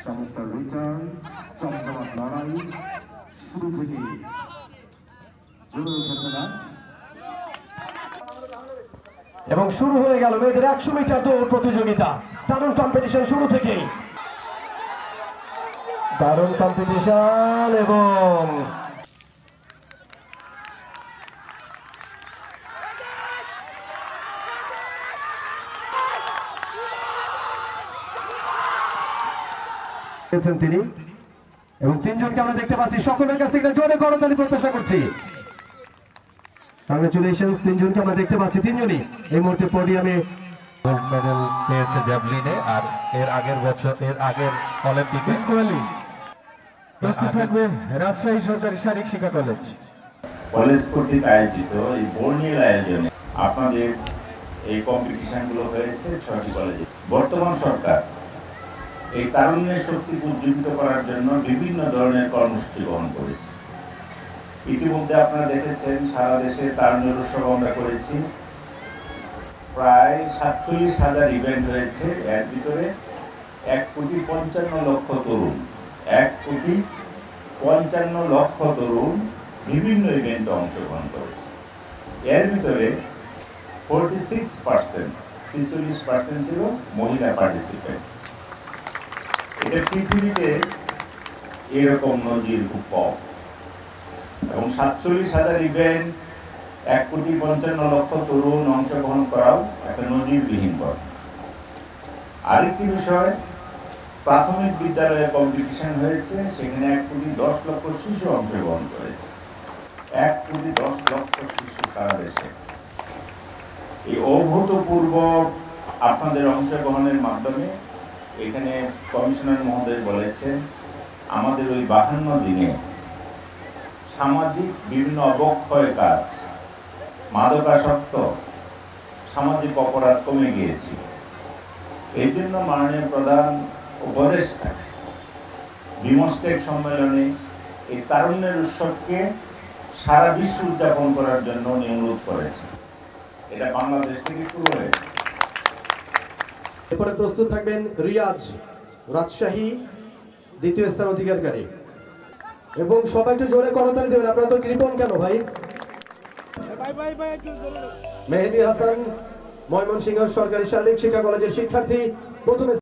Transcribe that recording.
Return চমচমাট লড়াই শুরু থেকে এবং শুরু হয়ে গেল মেয়েদের একশো মিটার দৌড় প্রতিযোগিতা। দারুণ কম্পিটিশন শুরু থেকেই। দারুণ কম্পিটিশন এবং পেয়েছেন তিনি। এবং তিনজনকে আমরা দেখতে পাচ্ছি। সকলের কাছে একটা জোরে করতালি প্রত্যাশা করছি। কংগ্রেচুলেশনস তিনজনকে আমরা দেখতে পাচ্ছি। তিনজনই এই মুহূর্তে পোডিয়ামে গোল্ড মেডেল পেয়েছে জ্যাভলিনে আর এর আগের বছর এর আগের অলিম্পিকে কোহলি প্রস্তুত থাকবে রাজশাহী সরকারি শারীরিক শিক্ষা কলেজ। কলেজ কর্তৃক আয়োজিত এই বর্ণিল আয়োজনে আপনাদের এই কম্পিটিশনগুলো হয়েছে ছয়টি কলেজে। বর্তমান সরকার এই তারুণ্যের শক্তিকে উজ্জীবিত করার জন্য বিভিন্ন ধরনের কর্মসূচি গ্রহণ করেছে। ইতিমধ্যে আপনারা দেখেছেন, সারা দেশে তারুণ্যের উৎসব আমরা করেছি। প্রায় সাতচল্লিশ হাজার ইভেন্ট হয়েছে এর ভিতরে এক কোটি পঞ্চান্ন লক্ষ তরুণ, এক কোটি পঞ্চান্ন লক্ষ তরুণ বিভিন্ন ইভেন্টে অংশগ্রহণ করেছে। এর ভিতরে ফোরটি সিক্স পার্সেন্ট ছিচল্লিশ পার্সেন্ট ছিল মহিলা পার্টিসিপেন্ট এটা পৃথিবীতে এরকম নজির খুব কম। এবং সাতচল্লিশ হাজার ইভেন্ট এক কোটি পঞ্চান্ন লক্ষ তরুণ অংশগ্রহণ করাও একটা নজিরবিহীন ঘটনা আরেকটি বিষয়, প্রাথমিক বিদ্যালয়ে কম্পিটিশন হয়েছে, সেখানে এক কোটি দশ লক্ষ শিশু অংশগ্রহণ করেছে। এক কোটি দশ লক্ষ শিশু সারা দেশে। এই অভূতপূর্ব আপনাদের অংশগ্রহণের মাধ্যমে এখানে কমিশনার মহোদয় বলেছেন, আমাদের ওই বাহান্ন দিনে সামাজিক বিভিন্ন অবক্ষয় কাজ, মাদকাসক্ত, সামাজিক অপরাধ কমে গিয়েছিল। এই জন্য মাননীয় প্রধান উপদেষ্টা বিমস্টেক সম্মেলনে এই তারুণ্যের উৎসবকে সারা বিশ্ব উদযাপন করার জন্য উনি অনুরোধ করেছেন। এটা বাংলাদেশ থেকে শুরু হয়েছে। এরপরে প্রস্তুত থাকবেন রিয়াজ রাজশাহী দ্বিতীয় স্থান অধিকারকারী। এবং সবাই একটু জোরে করতালি দেবেন আপনারা তো কৃপন কেন ভাই? মেহেদি হাসান ময়মনসিংহ সরকারি শারীরিক শিক্ষা কলেজের শিক্ষার্থী প্রথমে